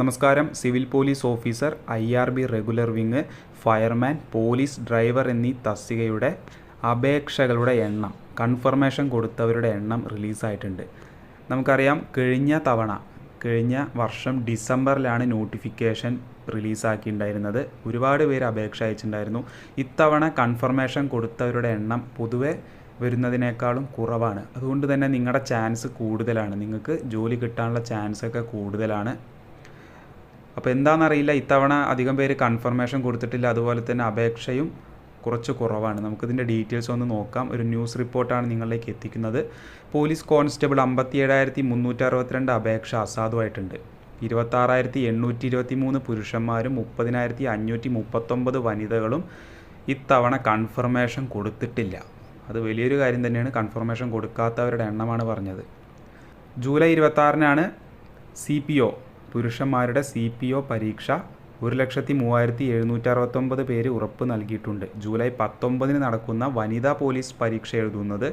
നമസ്കാരം. Civil police officer I R B regular wing fireman police driver എന്നീ തസ്തികയുടെ അപേക്ഷകളുടെ എണ്ണം കൺഫർമേഷൻ കൊടുത്തവരുടെ എണ്ണം റിലീസായിട്ടുണ്ട്. നമുക്കറിയാം കഴിഞ്ഞ തവണ കഴിഞ്ഞ വർഷം ഡിസംബറിലാണ് നോട്ടിഫിക്കേഷൻ റിലീസാക്കിയിട്ടുണ്ടായിരുന്നത്. ഒരുപാട് പേര് അപേക്ഷ അയച്ചിട്ടുണ്ടായിരുന്നു. ഇത്തവണ കൺഫർമേഷൻ കൊടുത്തവരുടെ എണ്ണം പൊതുവെ വരുന്നതിനേക്കാളും കുറവാണ്. അതുകൊണ്ട് തന്നെ നിങ്ങളുടെ ചാൻസ് കൂടുതലാണ്. നിങ്ങൾക്ക് ജോലി കിട്ടാനുള്ള ചാൻസൊക്കെ കൂടുതലാണ്. അപ്പോൾ എന്താണെന്നറിയില്ല ഇത്തവണ അധികം പേര് കൺഫർമേഷൻ കൊടുത്തിട്ടില്ല. അതുപോലെ തന്നെ അപേക്ഷയും കുറച്ച് കുറവാണ്. നമുക്കിതിന്റെ ഡീറ്റെയിൽസ് ഒന്ന് നോക്കാം. ഒരു ന്യൂസ് റിപ്പോർട്ടാണ് നിങ്ങളിലേക്ക് എത്തിക്കുന്നത്. പോലീസ് കോൺസ്റ്റബിൾ അമ്പത്തി ഏഴായിരത്തി മുന്നൂറ്റി അറുപത്തിരണ്ട് അപേക്ഷ അസാധുവായിട്ടുണ്ട്. ഇരുപത്താറായിരത്തി എണ്ണൂറ്റി ഇരുപത്തി മൂന്ന് പുരുഷന്മാരും മുപ്പതിനായിരത്തി അഞ്ഞൂറ്റി മുപ്പത്തൊമ്പത് വനിതകളും ഇത്തവണ കൺഫർമേഷൻ കൊടുത്തിട്ടില്ല. അത് വലിയൊരു കാര്യം തന്നെയാണ്. കൺഫർമേഷൻ കൊടുക്കാത്തവരുടെ എണ്ണമാണ് പറഞ്ഞത്. ജൂലൈ ഇരുപത്താറിനാണ് സി പി ഒ പുരുഷന്മാരുടെ സി പി ഒ പരീക്ഷ ഒരു ലക്ഷത്തി മൂവായിരത്തി എഴുന്നൂറ്റി അറുപത്തൊമ്പത് പേര് ഉറപ്പ് നൽകിയിട്ടുണ്ട്. ജൂലൈ പത്തൊമ്പതിന് നടക്കുന്ന വനിതാ പോലീസ് പരീക്ഷ എഴുതുന്നത്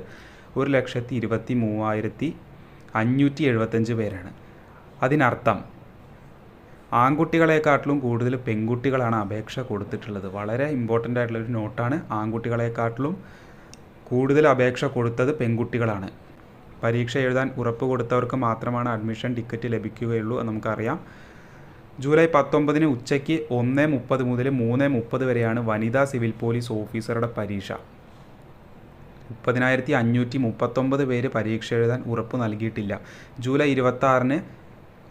ഒരു ലക്ഷത്തി ഇരുപത്തി മൂവായിരത്തി അഞ്ഞൂറ്റി എഴുപത്തഞ്ച് പേരാണ്. അതിനർത്ഥം ആൺകുട്ടികളെക്കാട്ടിലും കൂടുതൽ പെൺകുട്ടികളാണ് അപേക്ഷ കൊടുത്തിട്ടുള്ളത്. വളരെ ഇമ്പോർട്ടന്റ് ആയിട്ടുള്ളൊരു നോട്ടാണ് ആൺകുട്ടികളെക്കാട്ടിലും കൂടുതൽ അപേക്ഷ കൊടുത്തത് പെൺകുട്ടികളാണ്. പരീക്ഷ എഴുതാൻ ഉറപ്പ് കൊടുത്തവർക്ക് മാത്രമാണ് അഡ്മിഷൻ ടിക്കറ്റ് ലഭിക്കുകയുള്ളൂ എന്ന് നമുക്കറിയാം. ജൂലൈ പത്തൊമ്പതിന് ഉച്ചയ്ക്ക് ഒന്ന് മുപ്പത് മുതൽ മൂന്ന് മുപ്പത് വരെയാണ് വനിതാ സിവിൽ പോലീസ് ഓഫീസറുടെ പരീക്ഷ. മുപ്പതിനായിരത്തി അഞ്ഞൂറ്റി മുപ്പത്തൊമ്പത് പേര് പരീക്ഷ എഴുതാൻ ഉറപ്പ് നൽകിയിട്ടില്ല. ജൂലൈ ഇരുപത്തി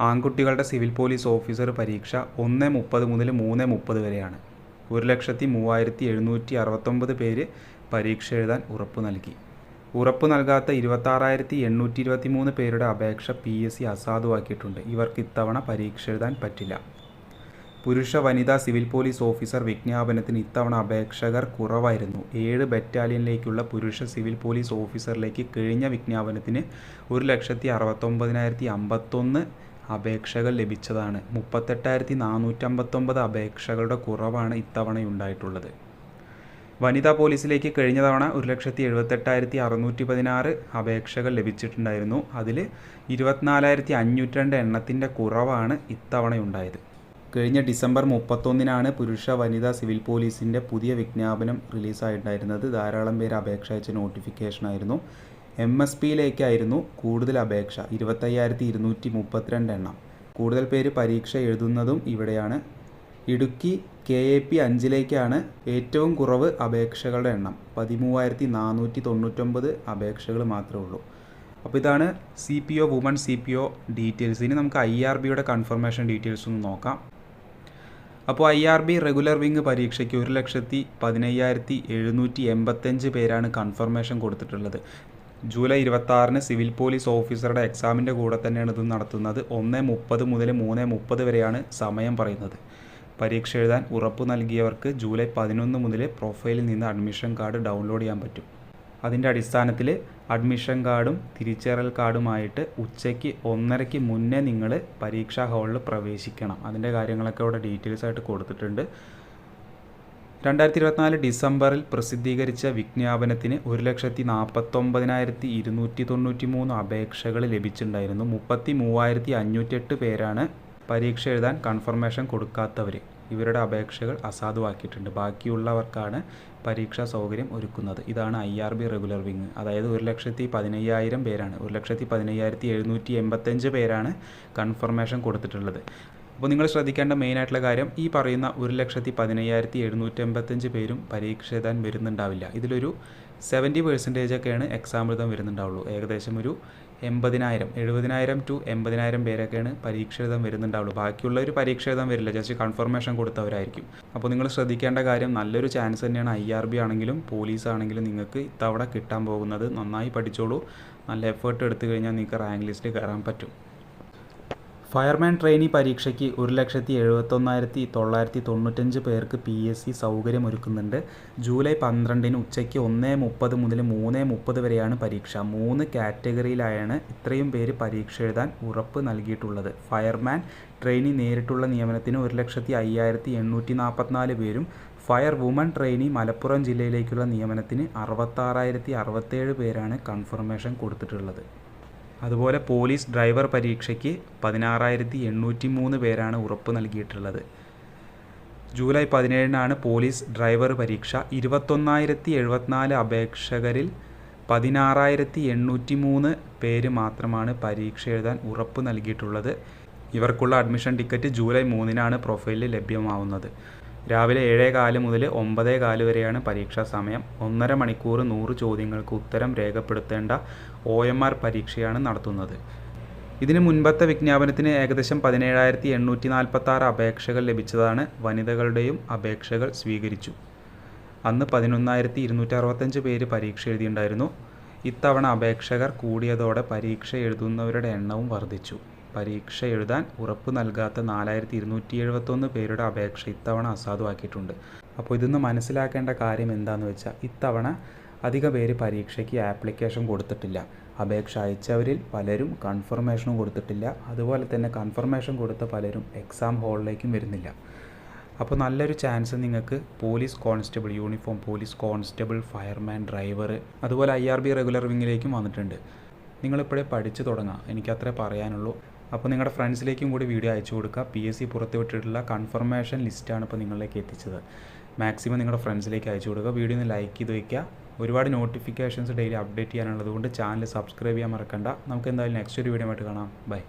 ആൺകുട്ടികളുടെ സിവിൽ പോലീസ് ഓഫീസർ പരീക്ഷ ഒന്ന് മുപ്പത് മുതൽ മൂന്ന് മുപ്പത് വരെയാണ്. ഒരു ലക്ഷത്തി മൂവായിരത്തി എഴുന്നൂറ്റി അറുപത്തൊമ്പത് പേര് പരീക്ഷ എഴുതാൻ ഉറപ്പ് നൽകി. ഉറപ്പ് നൽകാത്ത ഇരുപത്താറായിരത്തി എണ്ണൂറ്റി ഇരുപത്തി മൂന്ന് പേരുടെ അപേക്ഷ പി എസ് സി അസാധുവാക്കിയിട്ടുണ്ട്. ഇവർക്ക് ഇത്തവണ പരീക്ഷ എഴുതാൻ പറ്റില്ല. പുരുഷ വനിതാ സിവിൽ പോലീസ് ഓഫീസർ വിജ്ഞാപനത്തിന് ഇത്തവണ അപേക്ഷകർ കുറവായിരുന്നു. ഏഴ് ബറ്റാലിയനിലേക്കുള്ള പുരുഷ സിവിൽ പോലീസ് ഓഫീസറിലേക്ക് കഴിഞ്ഞ വിജ്ഞാപനത്തിന് ഒരു ലക്ഷത്തി അറുപത്തൊമ്പതിനായിരത്തി അമ്പത്തൊന്ന് അപേക്ഷകൾ ലഭിച്ചതാണ്. മുപ്പത്തെട്ടായിരത്തി നാനൂറ്റമ്പത്തൊമ്പത് അപേക്ഷകളുടെ കുറവാണ് ഇത്തവണയുണ്ടായിട്ടുള്ളത്. വനിതാ പോലീസിലേക്ക് കഴിഞ്ഞ തവണ ഒരു ലക്ഷത്തി എഴുപത്തെട്ടായിരത്തി അറുന്നൂറ്റി പതിനാറ് അപേക്ഷകൾ ലഭിച്ചിട്ടുണ്ടായിരുന്നു. അതിൽ ഇരുപത്തിനാലായിരത്തി അഞ്ഞൂറ്റി രണ്ട് എണ്ണത്തിന്റെ കുറവാണ് ഇത്തവണയുണ്ടായത്. കഴിഞ്ഞ ഡിസംബർ മുപ്പത്തൊന്നിനാണ് പുരുഷ വനിതാ സിവിൽ പോലീസിന്റെ പുതിയ വിജ്ഞാപനം റിലീസായിട്ടുണ്ടായിരുന്നത്. ധാരാളം പേര് അപേക്ഷ അയച്ച നോട്ടിഫിക്കേഷനായിരുന്നു. എം എസ് പിയിലേക്കായിരുന്നു കൂടുതൽ അപേക്ഷ ഇരുപത്തയ്യായിരത്തി ഇരുന്നൂറ്റി മുപ്പത്തിരണ്ട് എണ്ണം. കൂടുതൽ പേര് പരീക്ഷ എഴുതുന്നതും ഇവിടെയാണ്. ഇടുക്കി കെ എ പി അഞ്ചിലേക്കാണ് ഏറ്റവും കുറവ് അപേക്ഷകളുടെ എണ്ണം. പതിമൂവായിരത്തി നാനൂറ്റി തൊണ്ണൂറ്റൊമ്പത് അപേക്ഷകൾ മാത്രമേ ഉള്ളൂ. അപ്പോൾ ഇതാണ് C P O woman C P O details. ഇനി നമുക്ക് ഐ ആർ ബിയുടെ കൺഫർമേഷൻ ഡീറ്റെയിൽസ് ഒന്ന് നോക്കാം. അപ്പോൾ I R B regular wing പരീക്ഷയ്ക്ക് ഒരു ലക്ഷത്തി പതിനയ്യായിരത്തി എഴുന്നൂറ്റി എൺപത്തഞ്ച് പേരാണ് കൺഫർമേഷൻ കൊടുത്തിട്ടുള്ളത്. ജൂലൈ ഇരുപത്തി സിവിൽ പോലീസ് ഓഫീസറുടെ എക്സാമിന്റെ കൂടെ തന്നെയാണ് ഇത് നടത്തുന്നത്. ഒന്ന് മുപ്പത് മുതൽ മൂന്ന് മുപ്പത് വരെയാണ് സമയം പറയുന്നത്. പരീക്ഷ എഴുതാൻ ഉറപ്പ് നൽകിയവർക്ക് ജൂലൈ പതിനൊന്ന് മുതൽ പ്രൊഫൈലിൽ നിന്ന് അഡ്മിഷൻ കാർഡ് ഡൗൺലോഡ് ചെയ്യാൻ പറ്റും. അതിന്റെ അടിസ്ഥാനത്തിൽ അഡ്മിഷൻ കാർഡും തിരിച്ചറിയൽ കാർഡുമായിട്ട് ഉച്ചയ്ക്ക് ഒന്നരയ്ക്ക് മുന്നേ നിങ്ങൾ പരീക്ഷാ ഹാളിൽ പ്രവേശിക്കണം. അതിന്റെ കാര്യങ്ങളൊക്കെ ഇവിടെ ഡീറ്റെയിൽസ് ആയിട്ട് കൊടുത്തിട്ടുണ്ട്. രണ്ടായിരത്തി ഇരുപത്തിനാല് ഡിസംബറിൽ പ്രസിദ്ധീകരിച്ച വിജ്ഞാപനത്തിന് ഒരു ലക്ഷത്തി നാൽപ്പത്തൊമ്പതിനായിരത്തി ഇരുന്നൂറ്റി തൊണ്ണൂറ്റി മൂന്ന് അപേക്ഷകൾ ലഭിച്ചിട്ടുണ്ടായിരുന്നു. മുപ്പത്തി മൂവായിരത്തി അഞ്ഞൂറ്റെട്ട് പേരാണ് പരീക്ഷ എഴുതാൻ കൺഫർമേഷൻ കൊടുക്കാത്തവർ ഇവരുടെ അപേക്ഷകൾ അസാധുവാക്കിയിട്ടുണ്ട്. ബാക്കിയുള്ളവർക്കാണ് പരീക്ഷാ സൗകര്യം ഒരുക്കുന്നത്. ഇതാണ് I R B regular wing അതായത് ഒരു ലക്ഷത്തി പതിനയ്യായിരം പേരാണ്. ഒരു ലക്ഷത്തി പതിനയ്യായിരത്തി എഴുന്നൂറ്റി എൺപത്തഞ്ച് പേരാണ് കൺഫർമേഷൻ കൊടുത്തിട്ടുള്ളത്. അപ്പോൾ നിങ്ങൾ ശ്രദ്ധിക്കേണ്ട മെയിനായിട്ടുള്ള കാര്യം ഈ പറയുന്ന ഒരു ലക്ഷത്തി പതിനയ്യായിരത്തി എഴുന്നൂറ്റി എൺപത്തഞ്ച് പേരും പരീക്ഷ എഴുതാൻ വരുന്നുണ്ടാവില്ല. ഇതിലൊരു സെവന്റി പെർസെന്റേജ് ഒക്കെയാണ് എക്സാം എഴുതാൻ വരുന്നുണ്ടാവുള്ളൂ. ഏകദേശം ഒരു എൺപതിനായിരം എഴുപതിനായിരം ടു എൺപതിനായിരം പേരൊക്കെയാണ് പരീക്ഷ എഴുതാൻ വരുന്നുണ്ടാവുള്ളൂ. ബാക്കിയുള്ളവർ പരീക്ഷ എഴുതാൻ വരില്ല ജസ്റ്റ് കൺഫർമേഷൻ കൊടുത്തവരായിരിക്കും. അപ്പോൾ നിങ്ങൾ ശ്രദ്ധിക്കേണ്ട കാര്യം നല്ലൊരു ചാൻസ് തന്നെയാണ് ഐ ആർ ബി ആണെങ്കിലും പോലീസ് ആണെങ്കിലും നിങ്ങൾക്ക് ഇത്തവണ കിട്ടാൻ പോകുന്നത്. നന്നായി പഠിച്ചോളൂ. നല്ല എഫേർട്ട് എടുത്തു കഴിഞ്ഞാൽ നിങ്ങൾക്ക് റാങ്ക് ലിസ്റ്റിൽ കയറാൻ പറ്റും. ഫയർമാൻ ട്രെയിനി പരീക്ഷയ്ക്ക് ഒരു ലക്ഷത്തി എഴുപത്തൊന്നായിരത്തി തൊള്ളായിരത്തി തൊണ്ണൂറ്റഞ്ച് പേർക്ക് പി എസ് സി സൗകര്യമൊരുക്കുന്നുണ്ട്. ജൂലൈ പന്ത്രണ്ടിന് ഉച്ചയ്ക്ക് ഒന്ന് മുപ്പത് മുതൽ മൂന്ന് മുപ്പത് വരെയാണ് പരീക്ഷ. മൂന്ന് കാറ്റഗറിയിലായാണ് ഇത്രയും പേര് പരീക്ഷ എഴുതാൻ ഉറപ്പ് നൽകിയിട്ടുള്ളത്. ഫയർമാൻ ട്രെയിനി നേരിട്ടുള്ള നിയമനത്തിന് ഒരു ലക്ഷത്തി അയ്യായിരത്തി എണ്ണൂറ്റി നാൽപ്പത്തിനാല് പേരും ഫയർ വുമൺ ട്രെയിനി മലപ്പുറം ജില്ലയിലേക്കുള്ള നിയമനത്തിന് അറുപത്താറായിരത്തി അറുപത്തേഴ് പേരാണ് കൺഫർമേഷൻ കൊടുത്തിട്ടുള്ളത്. അതുപോലെ പോലീസ് ഡ്രൈവർ പരീക്ഷയ്ക്ക് പതിനാറായിരത്തി എണ്ണൂറ്റി മൂന്ന് പേരാണ് ഉറപ്പ് നൽകിയിട്ടുള്ളത്. ജൂലൈ പതിനേഴിനാണ് പോലീസ് ഡ്രൈവർ പരീക്ഷ. ഇരുപത്തൊന്നായിരത്തി എഴുപത്തിനാല് അപേക്ഷകരിൽ പതിനാറായിരത്തി എണ്ണൂറ്റി മൂന്ന് പേര് മാത്രമാണ് പരീക്ഷ എഴുതാൻ ഉറപ്പ് നൽകിയിട്ടുള്ളത്. ഇവർക്കുള്ള അഡ്മിഷൻ ടിക്കറ്റ് ജൂലൈ മൂന്നിനാണ് പ്രൊഫൈലിൽ ലഭ്യമാവുന്നത്. രാവിലെ ഏഴേ കാൽ മുതൽ ഒമ്പതേ കാൽ വരെയാണ് പരീക്ഷാ സമയം. ഒന്നര മണിക്കൂർ നൂറ് ചോദ്യങ്ങൾക്ക് ഉത്തരം രേഖപ്പെടുത്തേണ്ട ഒ എം ആർ പരീക്ഷയാണ് നടത്തുന്നത്. ഇതിന് മുൻപത്തെ വിജ്ഞാപനത്തിന് ഏകദേശം പതിനേഴായിരത്തി എണ്ണൂറ്റി നാൽപ്പത്തി ആറ് അപേക്ഷകൾ ലഭിച്ചതാണ്. വനിതകളുടെയും അപേക്ഷകൾ സ്വീകരിച്ചു. അന്ന് പതിനൊന്നായിരത്തി ഇരുന്നൂറ്റി അറുപത്തഞ്ച് പേര് പരീക്ഷ എഴുതിയിട്ടുണ്ടായിരുന്നു ഇത്തവണ അപേക്ഷകർ കൂടിയതോടെ പരീക്ഷ എഴുതുന്നവരുടെ എണ്ണവും വർദ്ധിച്ചു. പരീക്ഷ എഴുതാൻ ഉറപ്പ് നൽകാത്ത നാലായിരത്തി ഇരുന്നൂറ്റി എഴുപത്തൊന്ന് പേരുടെ അപേക്ഷ ഇത്തവണ അസാധുവാക്കിയിട്ടുണ്ട്. അപ്പോൾ ഇതൊന്ന് മനസ്സിലാക്കേണ്ട കാര്യം എന്താണെന്ന് വെച്ചാൽ ഇത്തവണ അധിക പേര് പരീക്ഷയ്ക്ക് ആപ്ലിക്കേഷൻ കൊടുത്തിട്ടില്ല. അപേക്ഷ അയച്ചവരിൽ പലരും കൺഫർമേഷനും കൊടുത്തിട്ടില്ല. അതുപോലെ തന്നെ കൺഫർമേഷൻ കൊടുത്ത പലരും എക്സാം ഹാളിലേക്കും വരുന്നില്ല. അപ്പോൾ നല്ലൊരു ചാൻസ് നിങ്ങൾക്ക് police constable uniform police constable fireman driver അതുപോലെ ഐ ആർ ബി റെഗുലർ വിങ്ങിലേക്കും വന്നിട്ടുണ്ട്. നിങ്ങളിപ്പോഴേ പഠിച്ചു തുടങ്ങാം. എനിക്കത്രേ പറയാനുള്ളൂ. അപ്പോൾ നിങ്ങളുടെ ഫ്രണ്ട്സിലേക്കും കൂടി വീഡിയോ അയച്ചു കൊടുക്കുക. പി എസ് സി പുറത്തുവിട്ടിട്ടുള്ള കൺഫർമേഷൻ ലിസ്റ്റാണ് ഇപ്പോൾ നിങ്ങളിലേക്ക് എത്തിച്ചത്. മാക്സിമം നിങ്ങളുടെ ഫ്രണ്ട്സിലേക്ക് അയച്ചു കൊടുക്കുക. വീഡിയോ ഒന്ന് ലൈക്ക് ചെയ്ത് വയ്ക്കുക ഒരുപാട് നോട്ടിഫിക്കേഷൻസ് ഡെയിലി അപ്ഡേറ്റ് ചെയ്യാനുള്ളത് കൊണ്ട് ചാനൽ സബ്സ്ക്രൈബ് ചെയ്യാൻ മറക്കണ്ട. നമുക്ക് എന്തായാലും നെക്സ്റ്റ് ഒരു വീഡിയോ ആയിട്ട് കാണാം. ബൈ